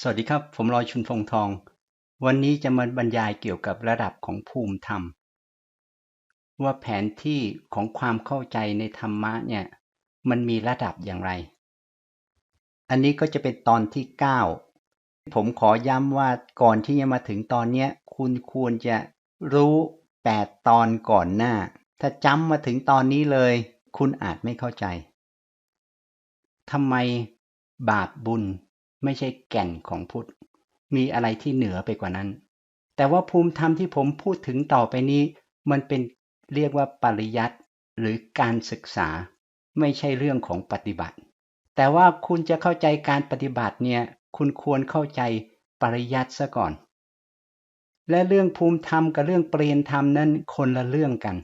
สวัสดีครับ ผมลอยชุนฟงทอง วันนี้จะมาบรรยายเกี่ยวกับระดับของภูมิธรรม ว่าแผนที่ของความเข้าใจในธรรมะเนี่ย มันมีระดับอย่างไร อันนี้ก็จะเป็นตอนที่ 9 ผมขอย้ำว่าก่อนที่จะมาถึงตอนเนี้ย คุณควรจะรู้ 8 ตอนก่อนหน้า ถ้าจำมาถึงตอนนี้เลย คุณอาจไม่เข้าใจทำไมบาปบุญ ไม่ใช่แก่นของพุทธ มีอะไรที่เหนือไปกว่านั้น แต่ว่าภูมิธรรมที่ผมพูดถึงต่อไปนี้ มันเป็นเรียกว่าปริยัติหรือการศึกษา ไม่ใช่เรื่องของปฏิบัติ แต่ว่าคุณจะเข้าใจการปฏิบัติเนี่ย คุณควรเข้าใจปริยัติซะก่อน และเรื่องภูมิธรรมกับเรื่องเปลี่ยนธรรมนั้นคนละเรื่องกัน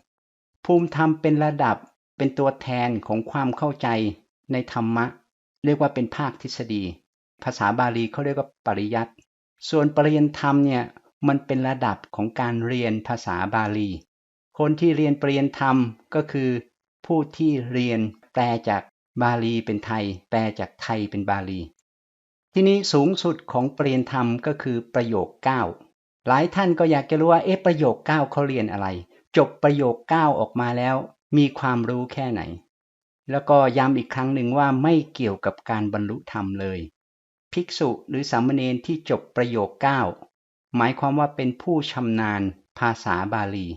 ภูมิธรรมเป็นระดับเป็นตัวแทนของความเข้าใจในธรรมะ เรียกว่าเป็นภาคทฤษฎี ภาษาบาลีเขาเรียกว่าปริยัติส่วนปริยนธรรมเนี่ยมันเป็นระดับของการเรียนภาษาบาลี คนที่เรียนปริยนธรรมก็คือผู้ที่เรียนแปลจากบาลีเป็นไทย แปลจากไทยเป็นบาลี ที่นี้สูงสุดของปริยนธรรมก็คือประโยค 9 หลายท่านก็อยากจะรู้ว่าเอ๊ะประโยค 9เขาเรียนอะไร จบประโยค 9 ออกมาแล้ว มีความรู้แค่ไหน แล้วก็ย้ำอีกครั้งหนึ่งว่าไม่เกี่ยวกับการบรรลุธรรมเลย ภิกษุหรือสามเณรที่จบประโยค 9 หมายความว่าเป็นผู้ชำนาญภาษาบาลี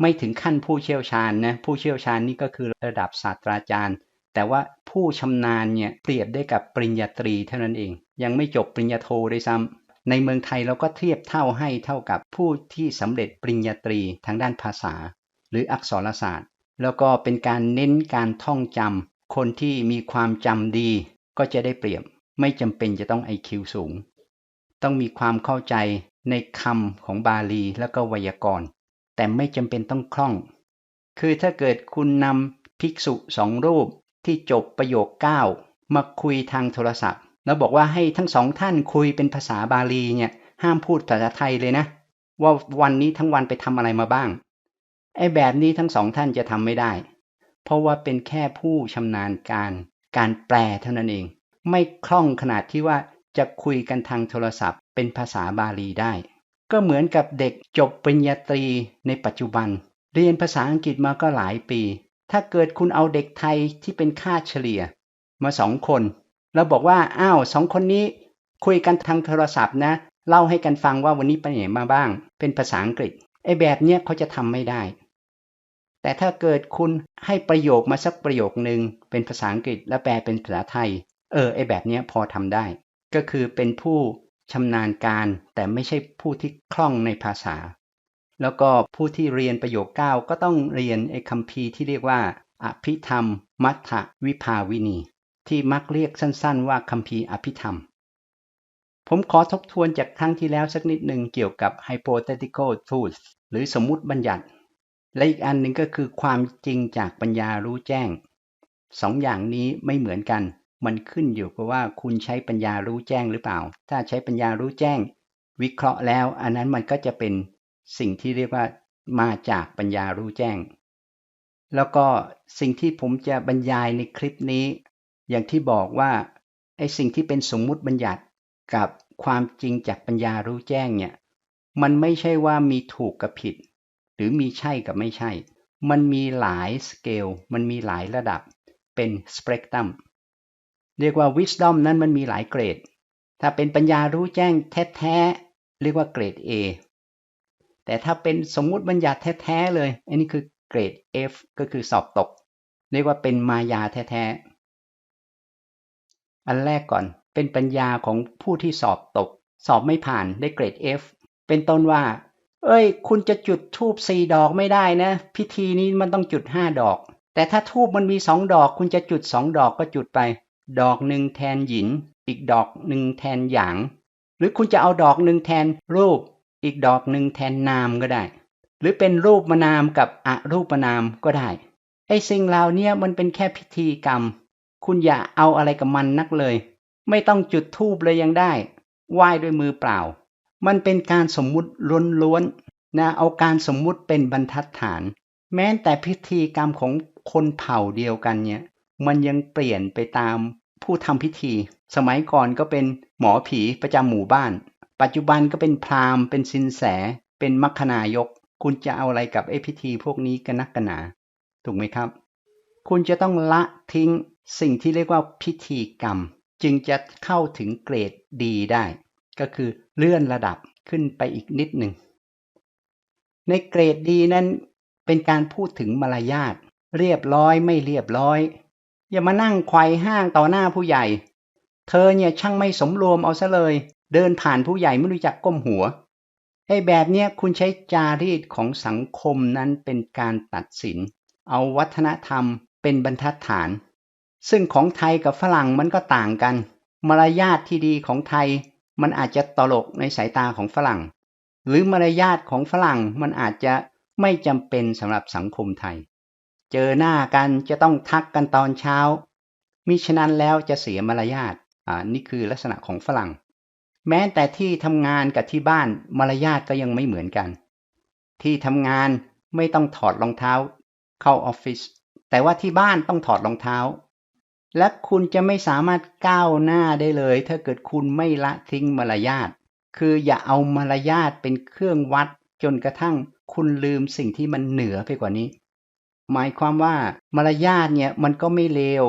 ไม่ถึงขั้นผู้เชี่ยวชาญนะผู้เชี่ยวชาญนี่ก็คือระดับศาสตราจารย์ แต่ว่าผู้ชำนาญเนี่ยเปรียบได้กับปริญญาตรีเท่านั้นเอง ยังไม่จบปริญญาโทด้วยซ้ำในเมืองไทยเราก็เทียบเท่าให้เท่ากับผู้ที่สำเร็จปริญญาตรีทางด้านภาษา หรืออักษรศาสตร์ แล้วก็เป็นการเน้นการท่องจำคนที่มีความจำดีก็จะได้เปรียบ ไม่จำเป็นจะต้อง IQ สูง ต้องมีความเข้าใจในคำของบาลีแล้วก็ไวยากรณ์ แต่ไม่จำเป็นต้องคล่อง คือถ้าเกิดคุณนำภิกษุสองรูปที่จบประโยค 9 มาคุยทางโทรศัพท์ แล้วบอกว่าให้ทั้งสองท่านคุยเป็นภาษาบาลีเนี่ยห้ามพูดภาษาไทยเลยนะ ว่าวันนี้ทั้งวันไปทำอะไรมาบ้างไอ้แบบนี้ทั้งสองท่านจะทำไม่ได้ เพราะว่าเป็นแค่ผู้ชำนาญการการแปลเท่านั้นเอง ไม่คล่องขนาดที่ว่าจะคุยกันทางโทรศัพท์เป็นภาษาบาลีได้ ก็เหมือนกับเด็กจบปริญญาตรีในปัจจุบัน เรียนภาษาอังกฤษมาก็หลายปี ถ้าเกิดคุณเอาเด็กไทยที่เป็นค่าเฉลี่ย มาสองคน แล้วบอกว่าอ้าวสองคนนี้ คุยกันทางโทรศัพท์นะ เล่าให้กันฟังว่าวันนี้ไปไหนมาบ้าง เป็นภาษาอังกฤษไอ้แบบเนี้ยเขาจะทำไม่ได้ แต่ถ้าเกิดคุณให้ประโยคมาสักประโยคนึงเป็นภาษาอังกฤษแล้วแปลเป็นภาษาไทย เออไอแบบนี้พอทำได้ ก็คือเป็นผู้ชำนาญการ แต่ไม่ใช่ผู้ที่คล่องในภาษา แล้วก็ผู้ที่เรียนประโยคเก้าก็ต้องเรียนไอคำพีที่เรียกว่า อภิธรรม มัทธวิภาวินี ที่มักเรียกสั้นๆ ว่าคำพีอภิธรรม ผมขอทบทวนจากครั้งที่แล้วสักนิดหนึ่งเกี่ยวกับ hypothetical truth หรือสมมุติบัญญัติ และอีกอันหนึ่งก็คือความจริงจากปัญญารู้แจ้งสองอย่างนี้ไม่เหมือนกัน มันขึ้นอยู่กับว่าคุณใช้ปัญญารู้แจ้งหรือเปล่า ถ้าใช้ปัญญารู้แจ้ง วิเคราะห์แล้ว อันนั้นมันก็จะเป็นสิ่งที่เรียกว่ามาจากปัญญารู้แจ้ง แล้วก็สิ่งที่ผมจะบรรยายในคลิปนี้ อย่างที่บอกว่าไอ้สิ่งที่เป็นสมมุติบัญญัติกับความจริงจากปัญญารู้แจ้งเนี่ย มันไม่ใช่ว่ามีถูกกับผิด หรือมีใช่กับไม่ใช่ มันมีหลายสเกล มันมีหลายระดับ เป็นสเปกตรัม เรียกว่า wisdom นั้นมันมีหลายเกรด ถ้าเป็นปัญญารู้แจ้งแท้ๆเรียกว่าเกรด A แต่ถ้าเป็นสมมุติบัญญัติแท้ๆเลย อันนี้คือเกรด F ก็คือสอบตก เรียกว่าเป็นมายาแท้ๆ อันแรกก่อนเป็นปัญญาของผู้ที่สอบตก สอบไม่ผ่านได้เกรด F เป็นต้นว่า เอ้ย คุณจะจุดทูบสี่ดอกไม่ได้นะ พิธีนี้มันต้องจุดห้าดอก แต่ถ้าทูบมันมีสองดอก คุณจะจุดสองดอกก็จุดไป ดอกหนึ่งแทนหยิน อีกดอกหนึ่งแทนหยาง หรือคุณจะเอาดอกหนึ่งแทนรูป อีกดอกหนึ่งแทนนามก็ได้ หรือเป็นรูปมานามกับอรูปนามก็ได้ไอ้สิ่งเหล่านี้มันเป็นแค่พิธีกรรม คุณอย่าเอาอะไรกับมันนักเลย ไม่ต้องจุดธูปเลยยังได้ไหว้ด้วยมือเปล่า มันเป็นการสมมุติล้วนๆนะเอาการสมมุติเป็นบรรทัดฐาน แม้แต่พิธีกรรมของคนเผ่าเดียวกันเนี่ย มันยังเปลี่ยนไปตามผู้ทำพิธี สมัยก่อนก็เป็นหมอผีประจำหมู่บ้าน ปัจจุบันก็เป็นพราหมณ์เป็นสินแส เป็นมัคคณายก คุณจะเอาอะไรกับไอ้พิธีพวกนี้กันนักกันหนา ถูกไหมครับ คุณจะต้องละทิ้งสิ่งที่เรียกว่าพิธีกรรม จึงจะเข้าถึงเกรดดีได้ ก็คือเลื่อนระดับขึ้นไปอีกนิดหนึ่ง ในเกรดดีนั้นเป็นการพูดถึงมารยาทเรียบร้อยไม่เรียบร้อย อย่ามานั่งควายห้างต่อหน้าผู้ใหญ่ เธอเนี่ยช่างไม่สมรวมเอาซะเลย เดินผ่านผู้ใหญ่ไม่รู้จักก้มหัวไอ้แบบเนี้ยคุณใช้จารีตของสังคมนั้นเป็นการตัดสิน เอาวัฒนธรรมเป็นบรรทัดฐาน ซึ่งของไทยกับฝรั่งมันก็ต่างกัน มารยาทที่ดีของไทย มันอาจจะตลกในสายตาของฝรั่ง หรือมารยาทของฝรั่งมันอาจจะไม่จำเป็นสำหรับสังคมไทย เจอหน้ากันจะต้องทักกันตอนเช้า มิฉะนั้นแล้วจะเสียมารยาทอ่านี่คือลักษณะของฝรั่ง แม้แต่ที่ทำงานกับที่บ้านมารยาทก็ยังไม่เหมือนกัน ที่ทำงานไม่ต้องถอดรองเท้า เข้าออฟฟิศแต่ว่าที่บ้านต้องถอดรองเท้า และคุณจะไม่สามารถก้าวหน้าได้เลย ถ้าเกิดคุณไม่ละทิ้งมารยาทคืออย่าเอามารยาทเป็นเครื่องวัดจนกระทั่งคุณลืมสิ่งที่มันเหนือไปกว่านี้ หมายความว่ามารยาทเนี่ยมันก็ไม่เลว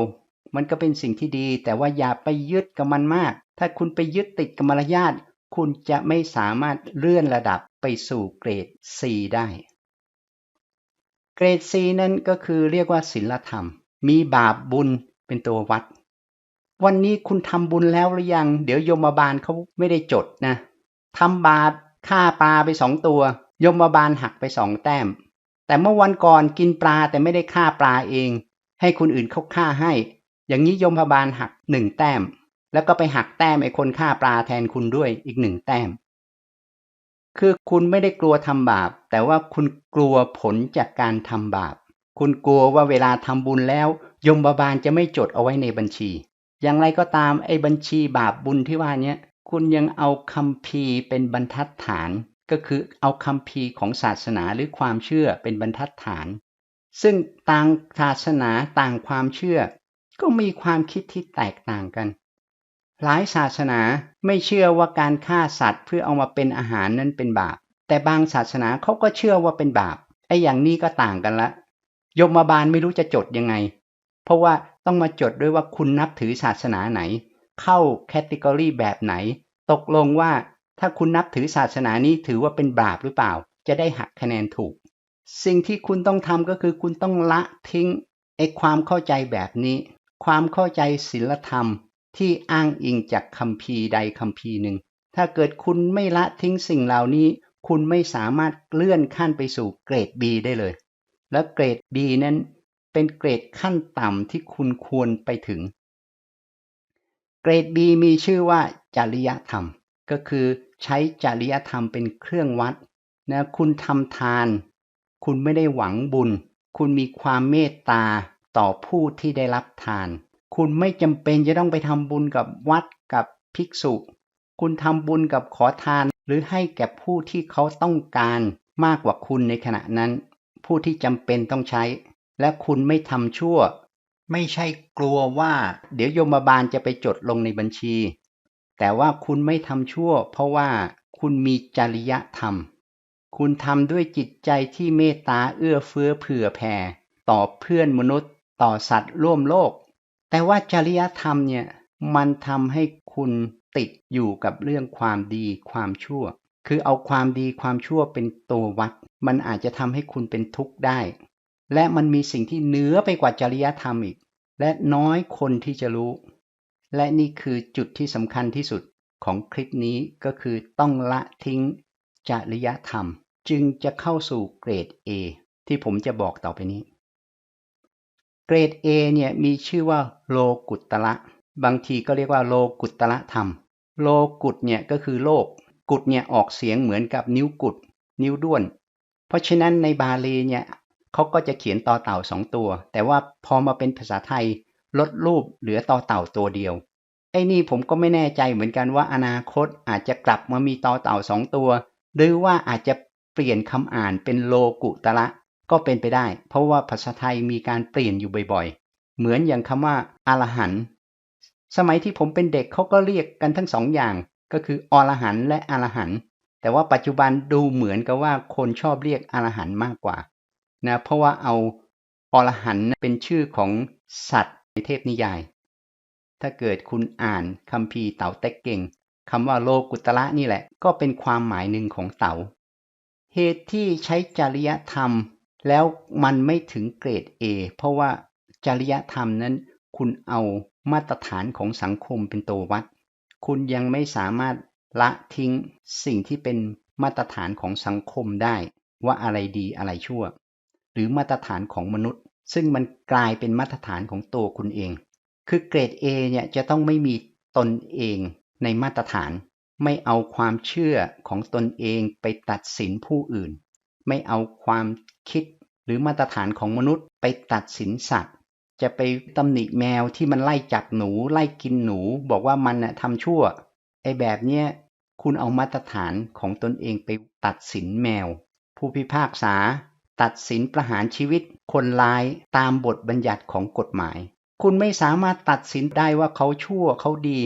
มันก็เป็นสิ่งที่ดี แต่ว่าอย่าไปยึดกับมันมาก ถ้าคุณไปยึดติดกับมารยาทคุณจะไม่สามารถเลื่อนระดับไปสู่เกรด C ได้ เกรด C นั่นก็คือเรียกว่าศีลธรรม มีบาปบุญเป็นตัววัด วันนี้คุณทำบุญแล้วหรือยัง เดี๋ยวยมบาลเขาไม่ได้จดนะทำบาปฆ่าปลาไปสองตัว ยมบาลหักไปสองแต้ม แต่เมื่อวันก่อนกินปลาแต่ไม่ได้ฆ่าปลาเอง ให้คนอื่นเขาฆ่าให้ อย่างนี้ยมบาลหักหนึ่งแต้ม แล้วก็ไปหักแต้มไอ้คนฆ่าปลาแทนคุณด้วยอีกหนึ่งแต้ม คือคุณไม่ได้กลัวทำบาป แต่ว่าคุณกลัวผลจากการทำบาป คุณกลัวว่าเวลาทำบุญแล้ว ยมบาลจะไม่จดเอาไว้ในบัญชี อย่างไรก็ตามไอ้บัญชีบาปบุญที่ว่านี้คุณยังเอาคำพีเป็นบรรทัดฐาน ก็คือเอาคำพีของศาสนาหรือความเชื่อเป็นบรรทัดฐาน ซึ่งต่างศาสนาต่างความเชื่อ ก็มีความคิดที่แตกต่างกัน หลายศาสนาไม่เชื่อว่าการฆ่าสัตว์เพื่อเอามาเป็นอาหารนั้นเป็นบาป แต่บางศาสนาเขาก็เชื่อว่าเป็นบาปไอ้อย่างนี้ก็ต่างกันละยมบาลไม่รู้จะจดยังไง เพราะว่าต้องมาจดด้วยว่าคุณนับถือศาสนาไหน เข้าแคตตากรีแบบไหน ตกลงว่า ถ้าคุณนับถือศาสนานี้ถือว่าเป็นบาปหรือเปล่า จะได้หักคะแนนถูก สิ่งที่คุณต้องทำก็คือคุณต้องละทิ้งไอ้ความเข้าใจแบบนี้ ความเข้าใจศีลธรรมที่อ้างอิงจากคำพีใดคำพีหนึ่ง ถ้าเกิดคุณไม่ละทิ้งสิ่งเหล่านี้ คุณไม่สามารถเลื่อนขั้นไปสู่เกรด B ได้เลย และเกรด B นั้นเป็นเกรดขั้นต่ำที่คุณควรไปถึง เกรด B มีชื่อว่าจริยธรรม ก็คือใช้จริยธรรมเป็นเครื่องวัดนะคุณทำทาน คุณไม่ได้หวังบุญ คุณมีความเมตตาต่อผู้ที่ได้รับทาน คุณไม่จำเป็นจะต้องไปทำบุญกับวัดกับภิกษุ คุณทำบุญกับขอทาน หรือให้แก่ผู้ที่เขาต้องการมากกว่าคุณในขณะนั้น ผู้ที่จำเป็นต้องใช้ และคุณไม่ทำชั่ว ไม่ใช่กลัวว่า เดี๋ยวโยมบาลจะไปจดลงในบัญชี แต่ว่าคุณไม่ทำชั่ว เพราะว่าคุณมีจริยธรรม คุณทำด้วยจิตใจที่เมตตาเอื้อเฟื้อเผื่อแผ่ ต่อเพื่อนมนุษย์ ต่อสัตว์ร่วมโลก แต่ว่าจริยธรรมเนี่ยมันทำให้คุณติดอยู่กับเรื่องความดีความชั่ว คือเอาความดีความชั่วเป็นตัววัด มันอาจจะทำให้คุณเป็นทุกข์ได้ และมันมีสิ่งที่เหนือไปกว่าจริยธรรมอีก และน้อยคนที่จะรู้ และนี่คือจุดที่สำคัญที่สุดของคลิปนี้ก็คือต้องละทิ้งจริยธรรม จึงจะเข้าสู่เกรด A ที่ผมจะบอกต่อไปนี้ เกรด A เนี่ยมีชื่อว่าโลกุตละ บางทีก็เรียกว่าโลกุตละธรรม โลกุตเนี่ยก็คือโลก กุตเนี่ยออกเสียงเหมือนกับนิ้วกุด นิ้วด้วน เพราะฉะนั้นในบาลีเนี่ยเขาก็จะเขียนต่อเต่าสองตัว แต่ว่าพอมาเป็นภาษาไทย ลดรูปเหลือต่อเต่าตัวเดียว ไอ้นี่ผมก็ไม่แน่ใจเหมือนกันว่าอนาคตอาจจะกลับมามีต่อเต่าสองตัว หรือว่าอาจจะเปลี่ยนคำอ่านเป็นโลกุตละก็เป็นไปได้ เพราะว่าภาษาไทยมีการเปลี่ยนอยู่บ่อยๆ เหมือนอย่างคำว่าอารหันสมัยที่ผมเป็นเด็กเขาก็เรียกกันทั้งสองอย่าง ก็คืออรหันและอรหันแต่ว่าปัจจุบันดูเหมือนกับว่าคนชอบเรียกอรหันมากกว่านะเพราะว่าเอาอรหันเป็นชื่อของสัตว์ เทพนิยาย ถ้าเกิดคุณอ่านคัมภีเต่าเต็กเก่งคำว่าโลกุตระนี่แหละ ก็เป็นความหมายหนึ่งของเต่า เหตุที่ใช้จริยธรรม แล้วมันไม่ถึงเกรด A เพราะว่าจริยธรรมนั้น คุณเอามาตรฐานของสังคมเป็นตัววัด คุณยังไม่สามารถละทิ้งสิ่งที่เป็นมาตรฐานของสังคมได้ ว่าอะไรดีอะไรชั่ว หรือมาตรฐานของมนุษย์ ซึ่งมันกลายเป็นมาตรฐานของตัวคุณเอง คือเกรด A เนี่ยจะต้องไม่มีตนเองในมาตรฐาน ไม่เอาความเชื่อของตนเองไปตัดสินผู้อื่น ไม่เอาความคิดหรือมาตรฐานของมนุษย์ไปตัดสินสัตว์ จะไปตำหนิแมวที่มันไล่จับหนู ไล่กินหนู บอกว่ามันน่ะทำชั่ว ไอ้แบบเนี้ยคุณเอามาตรฐานของตนเองไปตัดสินแมว ผู้พิพากษา ตัดสินประหารชีวิตคนร้ายตามบทบัญญัติของกฎหมาย คุณไม่สามารถตัดสินได้ว่าเขาชั่วเขาดี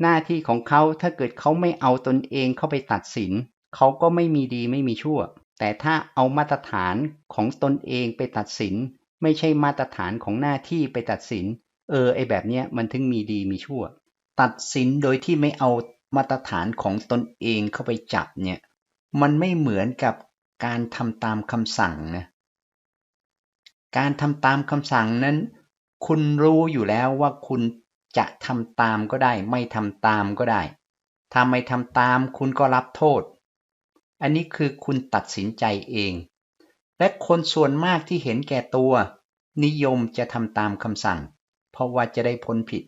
หน้าที่ของเขาถ้าเกิดเขาไม่เอาตนเองเข้าไปตัดสิน เขาก็ไม่มีดีไม่มีชั่ว แต่ถ้าเอามาตรฐานของตนเองไปตัดสิน ไม่ใช่มาตรฐานของหน้าที่ไปตัดสิน เออไอแบบเนี้ยมันถึงมีดีมีชั่ว ตัดสินโดยที่ไม่เอามาตรฐานของตนเองเข้าไปจับเนี่ยมันไม่เหมือนกับ การทำตามคำสั่งนะการทำตามคำสั่งนั้น คุณรู้อยู่แล้วว่าคุณจะทำตามก็ได้ ไม่ทำตามก็ได้ถ้าไม่ทำตามคุณก็รับโทษ อันนี้คือคุณตัดสินใจเอง และคนส่วนมากที่เห็นแก่ตัว นิยมจะทำตามคำสั่ง เพราะว่าจะได้พ้นผิด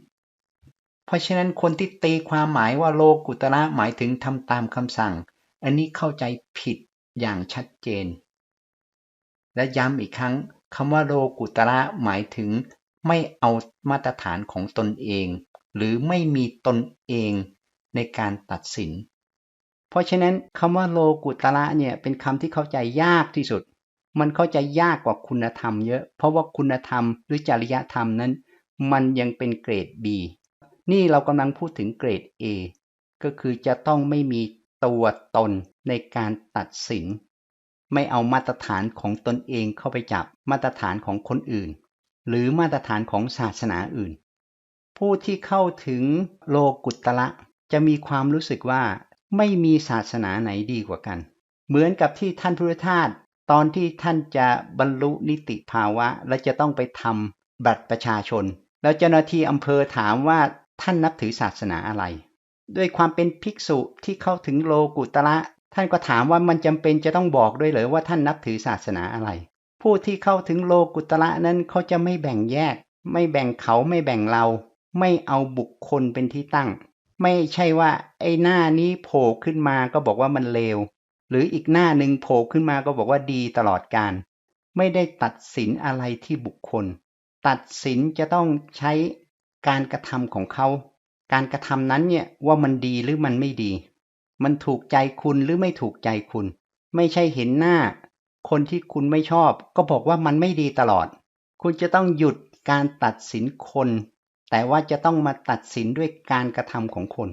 เพราะฉะนั้นคนที่ตีความหมายว่าโลกุตระหมายถึงทำตามคำสั่ง อันนี้เข้าใจผิด อย่างชัดเจน และย้ำอีกครั้งคำว่าโลกุตระหมายถึงไม่เอามาตรฐานของตนเอง หรือไม่มีตนเองในการตัดสิน เพราะฉะนั้นคำว่าโลกุตระเนี่ยเป็นคำที่เข้าใจยากที่สุด มันเข้าใจยากกว่าคุณธรรมเยอะ เพราะว่าคุณธรรมหรือจริยธรรมนั้น มันยังเป็นเกรด B นี่เรากำลังพูดถึงเกรด A ก็คือจะต้องไม่มีตัวตน ในการตัดสิน ไม่เอามาตรฐานของตนเองเข้าไปจับมาตรฐานของคนอื่น หรือมาตรฐานของศาสนาอื่น ผู้ที่เข้าถึงโลกุตละจะมีความรู้สึกว่าไม่มีศาสนาไหนดีกว่ากัน เหมือนกับที่ท่านพุทธทาสตอนที่ท่านจะบรรลุนิติภาวะ และจะต้องไปทำบัตรประชาชน แล้วเจ้าหน้าที่อำเภอถามว่าท่านนับถือศาสนาอะไร ด้วยความเป็นภิกษุที่เข้าถึงโลกุตระ ท่านก็ถามว่ามันจำเป็นจะต้องบอกด้วยหรือว่าท่านนับถือศาสนาอะไร ผู้ที่เข้าถึงโลกุตระนั้นเขาจะไม่แบ่งแยก ไม่แบ่งเขาไม่แบ่งเรา ไม่เอาบุคคลเป็นที่ตั้ง ไม่ใช่ว่า ไอ้หน้านี้โผล่ขึ้นมาก็บอกว่ามันเลว หรืออีกหน้าหนึ่งโผล่ขึ้นมาก็บอกว่าดีตลอดการ ไม่ได้ตัดสินอะไรที่บุคคล ตัดสินจะต้องใช้การกระทำของเขา การกระทำนั้นเนี่ยว่ามันดีหรือมันไม่ดี มันถูกใจคุณหรือไม่ถูกใจคุณ ไม่ใช่เห็นหน้า คนที่คุณไม่ชอบ ก็บอกว่ามันไม่ดีตลอด คุณจะต้องหยุดการตัดสินคน แต่ว่าจะต้องมาตัดสินด้วยการกระทำของคน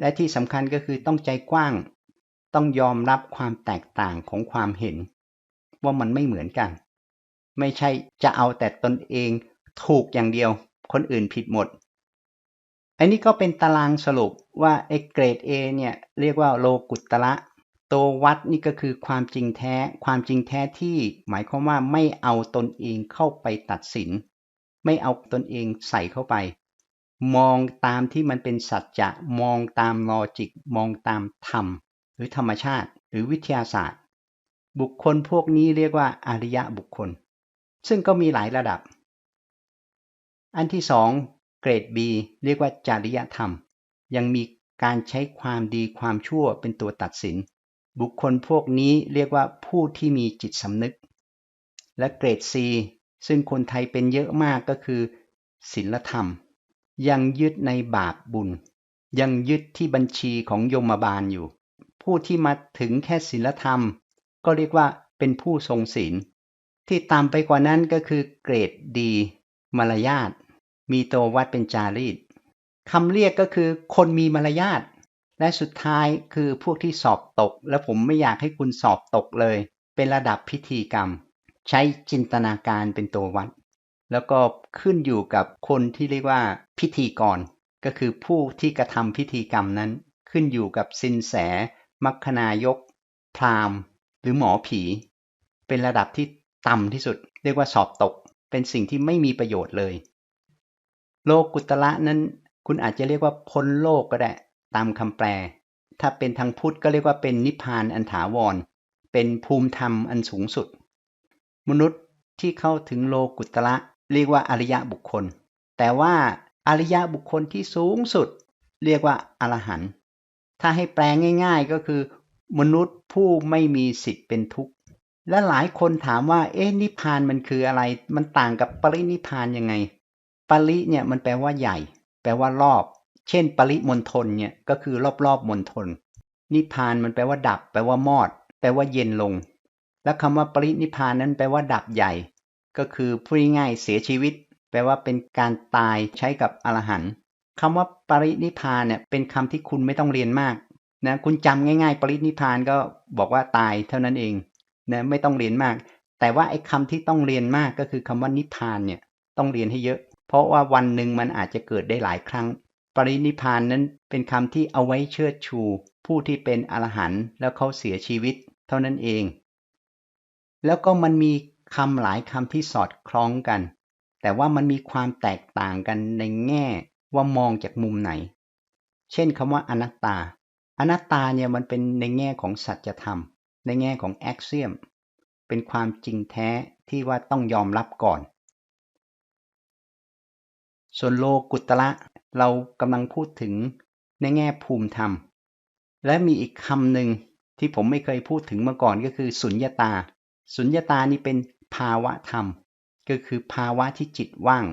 และที่สำคัญก็คือต้องใจกว้าง ต้องยอมรับความแตกต่างของความเห็น ว่ามันไม่เหมือนกัน ไม่ใช่จะเอาแต่ตนเองถูกอย่างเดียว คนอื่นผิดหมด อันนี้ก็เป็นตารางสรุปว่าเอเกรด A เนี่ยเรียกว่าโลกุตระตัววัดนี่ก็คือความจริงแท้ ความจริงแท้ที่หมายความว่าไม่เอาตนเองเข้าไปตัดสิน ไม่เอาตนเองใส่เข้าไป มองตามที่มันเป็นสัจจะมองตามลอจิก มองตามธรรม หรือธรรมชาติ หรือวิทยาศาสตร์ บุคคลพวกนี้เรียกว่าอริยะบุคคล ซึ่งก็มีหลายระดับ อันที่สองเกรด B เรียกว่าจริยธรรม ยังมีการใช้ความดีความชั่วเป็นตัวตัดสิน บุคคลพวกนี้เรียกว่าผู้ที่มีจิตสำนึก และเกรด C ซึ่งคนไทยเป็นเยอะมากก็คือศีลธรรม ยังยึดในบาปบุญ ยังยึดที่บัญชีของโยมบาลอยู่ ผู้ที่มาถึงแค่ศีลธรรม ก็เรียกว่าเป็นผู้ทรงศีล ที่ต่ำไปกว่านั้นก็คือเกรดดี มารยาทมีตัววัดเป็นจารีตคำเรียกก็คือคนมีมารยาทและสุดท้ายคือพวกที่สอบตก และผมไม่อยากให้คุณสอบตกเลย เป็นระดับพิธีกรรม ใช้จินตนาการเป็นตัววัด แล้วก็ขึ้นอยู่กับคนที่เรียกว่าพิธีกร ก็คือผู้ที่กระทำพิธีกรรมนั้น ขึ้นอยู่กับสินแส มัคคณายก พราหมณ์ หรือหมอผี เป็นระดับที่ต่ำที่สุด เรียกว่าสอบตก เป็นสิ่งที่ไม่มีประโยชน์เลย โลกุตละนั้น คุณอาจจะเรียกว่าพ้นโลกก็ได้ ตามคำแปล ถ้าเป็นทางพุทธก็เรียกว่าเป็นนิพพานอันถาวร เป็นภูมิธรรมอันสูงสุด มนุษย์ที่เข้าถึงโลกุตละ เรียกว่าอริยบุคคล แต่ว่าอริยบุคคลที่สูงสุด เรียกว่าอรหันต์ถ้าให้แปลง่าย ๆก็คือ มนุษย์ผู้ไม่มีสิทธิ์เป็นทุกข์และหลายคนถามว่า เอ๊ะนิพพานมันคืออะไร มันต่างกับปรินิพพานยังไง ปริเนี่ยมันแปลว่าใหญ่ แปลว่ารอบ เช่น ปริมณฑลเนี่ยก็คือรอบๆมณฑลนิพพานมันแปลว่าดับ แปลว่ามอด แปลว่าเย็นลง และคำว่าปรินิพพานนั้นแปลว่าดับใหญ่ ก็คือพูดง่ายเสียชีวิต แปลว่าเป็นการตายใช้กับอรหันต์คำว่าปรินิพานเนี่ยเป็นคำที่คุณไม่ต้องเรียนมากนะคุณจำง่าย ๆ ปรินิพานก็บอกว่าตายเท่านั้นเองนะไม่ต้องเรียนมาก แต่ว่าไอ้คำที่ต้องเรียนมากก็คือคำว่านิพานเนี่ยต้องเรียนให้เยอะ เพราะว่าวันหนึ่งมันอาจจะเกิดได้หลายครั้ง ปรินิพานนั้นเป็นคำที่เอาไว้เชิดชู ผู้ที่เป็นอรหันต์แล้วเขาเสียชีวิต เท่านั้นเอง แล้วก็มันมี คำหลายคำที่สอดคล้องกัน แต่ว่ามันมีความแตกต่างกันในแง่ว่ามองจากมุมไหน เช่นคำว่าอนัตตา อนัตตาเนี่ยมันเป็นในแง่ของสัจธรรม ในแง่ของแอคเซียม เป็นความจริงแท้ที่ว่าต้องยอมรับก่อน ส่วนโลกุตละเรากำลังพูดถึงในแง่ภูมิธรรม และมีอีกคำหนึ่งที่ผมไม่เคยพูดถึงมาก่อนก็คือสุญญาตา สุญญาตานี่เป็น ภาวะธรรม ก็คือภาวะที่จิตว่าง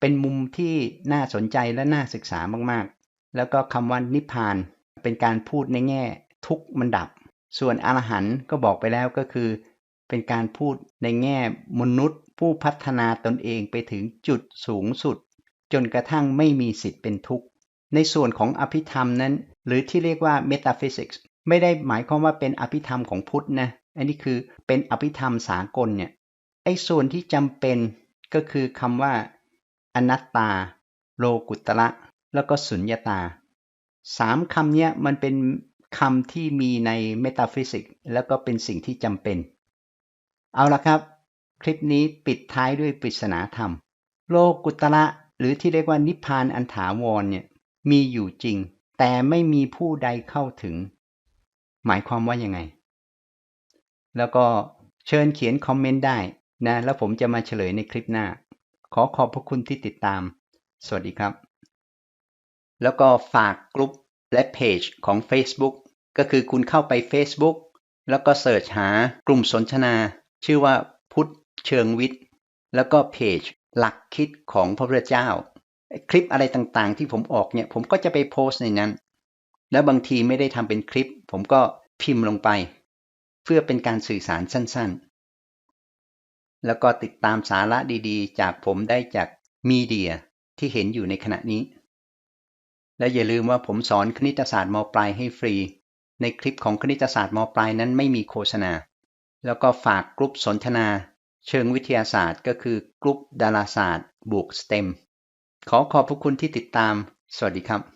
เป็นมุมที่น่าสนใจและน่าศึกษามากๆ แล้วก็คำว่านิพพานเป็นการพูดในแง่ ทุกมันดับ ส่วนอรหันต์ก็บอกไปแล้วก็คือ เป็นการพูดในแง่มนุษย์ ผู้พัฒนาตนเองไปถึงจุดสูงสุด จนกระทั่งไม่มีสิทธิ์เป็นทุกข์ ในส่วนของอภิธรรมนั้น หรือที่เรียกว่า metaphysics ไม่ได้หมายความว่าเป็นอภิธรรมของพุทธนะ อันนี้คือเป็นอภิธรรมสากลเนี่ย ไอ้ส่วนที่จำเป็นก็คือคำว่า อนัตตา โลกุตระแล้วก็สุญญาตาสามคำนี้มันเป็นคำที่มีในเมตาฟิสิกส์แล้วก็เป็นสิ่งที่จำเป็น เอาละครับ คลิปนี้ปิดท้ายด้วยปริศนาธรรม โลกุตระหรือที่เรียกว่านิพพานอันถาวรเนี่ยมีอยู่จริง แต่ไม่มีผู้ใดเข้าถึง หมายความว่ายังไง แล้วก็เชิญเขียนคอมเมนต์ได้ นะแล้วผมจะมาเฉลยในคลิปหน้า ขอขอบพระคุณที่ติดตาม สวัสดีครับ แล้วก็ฝากกลุ่มและเพจของ Facebook ก็คือคุณเข้าไป Facebook แล้วก็เสิร์ชหากลุ่มสนทนา ชื่อว่าพุทธเชิงวิทย์ แล้วก็เพจหลักคิดของพระพุทธเจ้า คลิปอะไรต่างๆ ที่ผมออกเนี่ยผมก็จะไปโพสต์ในนั้น แล้วบางทีไม่ได้ทำเป็นคลิป ผมก็พิมพ์ลงไป เพื่อเป็นการสื่อสารสั้น ๆ แล้วก็ติดตามสาระดีๆ จากผมได้จากมีเดียที่เห็นอยู่ในขณะนี้ และอย่าลืมว่าผมสอนคณิตศาสตร์มปลายให้ฟรี ในคลิปของคณิตศาสตร์มปลายนั้นไม่มีโฆษณา แล้วก็ฝากกลุ่มสนทนา เชิงวิทยาศาสตร์ ก็คือกลุ่มดาราศาสตร์บวกสเต็มขอขอบพระคุณที่ติดตาม สวัสดีครับ